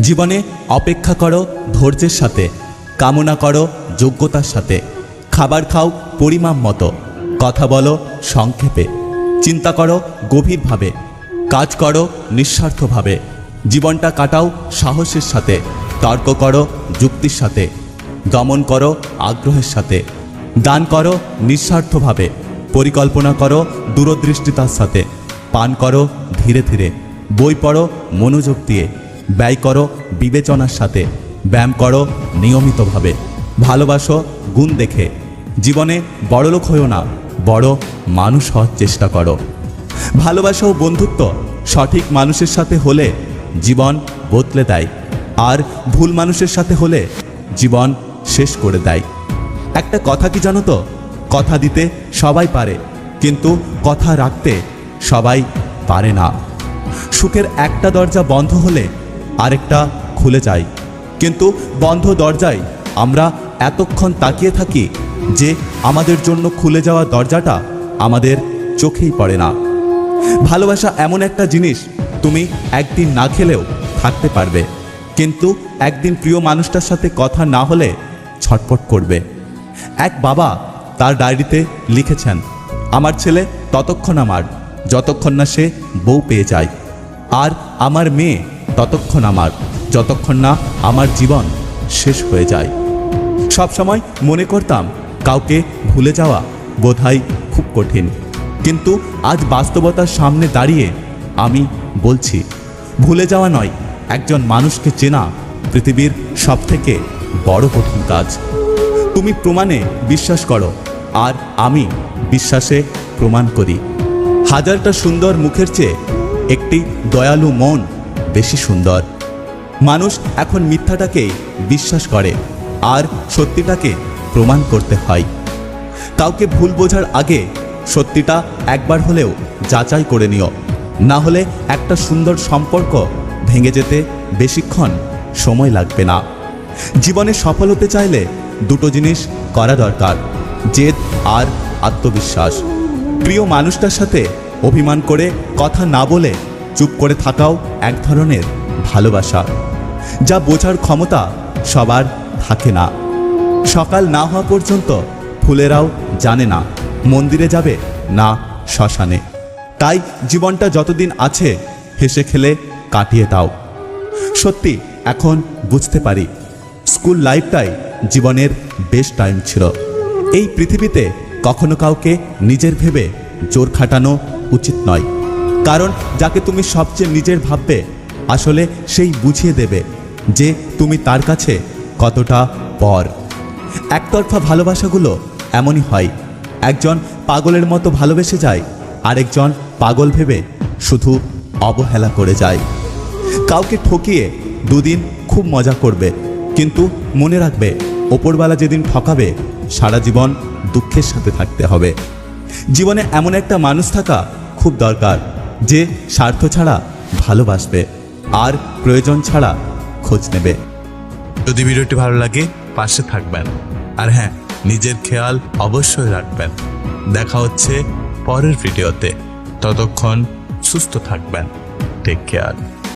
জীবনে অপেক্ষা করো ধৈর্যের সাথে, কামনা করো যোগ্যতার সাথে। খাবার খাও পরিমাণ মতো, কথা বলো সংক্ষেপে। চিন্তা করো গভীরভাবে, কাজ করো নিঃস্বার্থভাবে। জীবনটা কাটাও সাহসের সাথে, তর্ক করো যুক্তির সাথে। দমন করো আগ্রহের সাথে। দান করো নিঃস্বার্থভাবে, পরিকল্পনা করো দূরদৃষ্টিতার সাথে। পান করো ধীরে ধীরে। বই পড়ো মনোযোগ দিয়ে। ব্যয় করো বিবেচনার সাথে। ব্যায়াম করো নিয়মিতভাবে। ভালোবাসো গুণ দেখে। জীবনে বড়লোক হয়েও না, বড় মানুষ হওয়ার চেষ্টা করো। ভালোবাসা ও বন্ধুত্ব সঠিক মানুষের সাথে হলে জীবন বদলে দেয়, আর ভুল মানুষের সাথে হলে জীবন শেষ করে দেয়। একটা কথা কি জানো তো? কথা দিতে সবাই পারে, কিন্তু কথা রাখতে সবাই পারে না। সুখের একটা দরজা বন্ধ হলে আরেকটা খুলে যায় কিন্তু বন্ধ দরজায় আমরা এতক্ষণ তাকিয়ে থাকি যে আমাদের জন্য খুলে যাওয়া দরজাটা আমাদের চোখেই পড়ে না। ভালোবাসা এমন একটা জিনিস তুমি একদিন না খেলেও থাকতে পারবে। কিন্তু একদিন প্রিয় মানুষটার সাথে কথা না হলে ছটপট করবে। এক বাবা তার ডায়েরিতে লিখেছেন, আমার ছেলে ততক্ষণ আমার, যতক্ষণ না সে বউ পেয়ে যায়। আর আমার মেয়ে ততক্ষণ আমার, যতক্ষণ না আমার জীবন শেষ হয়ে যায়। সবসময় মনে করতাম, কাউকে ভুলে যাওয়া বোধহয় খুব কঠিন। কিন্তু আজ বাস্তবতার সামনে দাঁড়িয়ে আমি বলছি, ভুলে যাওয়া নয়, একজন মানুষকে চেনা পৃথিবীর সবথেকে বড় কঠিন কাজ। তুমি প্রমাণে বিশ্বাস করো, আর আমি বিশ্বাসে প্রমাণ করি। হাজারটা সুন্দর মুখের চেয়ে একটি দয়ালু মন বেশি সুন্দর। মানুষ এখন মিথ্যাটাকে বিশ্বাস করে, আর সত্যিটাকে প্রমাণ করতে হয়। কাউকে ভুল বোঝার আগে সত্যিটা একবার হলেও যাচাই করে নিও। না হলে একটা সুন্দর সম্পর্ক ভেঙে যেতে বেশিক্ষণ সময় লাগবে না। জীবনে সফল হতে চাইলে দুটো জিনিস করা দরকার, জেদ আর আত্মবিশ্বাস। প্রিয় মানুষটার সাথে অভিমান করে কথা না বলে চুপ করে থাকাও এক ধরনের ভালোবাসা, যা বোঝার ক্ষমতা সবার থাকে না। সকাল না হওয়া পর্যন্ত ফুলেরাও জানে না, মন্দিরে যাবে না শ্মশানে। তাই জীবনটা যতদিন আছে, হেসে খেলে কাটিয়ে দাও। সত্যি, এখন বুঝতে পারি, স্কুল লাইফটাই জীবনের বেস্ট টাইম ছিল। এই পৃথিবীতে কখনো কাউকে নিজের ভেবে জোর খাটানো উচিত নয়। কারণ যাকে তুমি সবচেয়ে নিজের ভাববে, আসলে সেই বুঝিয়ে দেবে যে তুমি তার কাছে কতটা পর। একতরফা ভালোবাসাগুলো এমনই হয়। একজন পাগলের মতো ভালোবেসে যায়, আরেকজন পাগল ভেবে শুধু অবহেলা করে যায়। কাউকে ঠকিয়ে দুদিন খুব মজা করবে, কিন্তু মনে রাখবে ওপরবেলা যেদিন ঠকাবে, সারা জীবন দুঃখের সাথে থাকতে হবে। জীবনে এমন একটা মানুষ থাকা খুব দরকার। যে স্বার্থ ছাড়া ভালোবাসবে আর প্রয়োজন ছাড়া খোঁজ নেবে। যদি ভিডিওটি ভালো লাগে, পাশে থাকবেন। আর হ্যাঁ নিজের খেয়াল অবশ্যই রাখবেন। দেখা হচ্ছে পরের ভিডিওতে। ততক্ষণ সুস্থ থাকবেন। Take care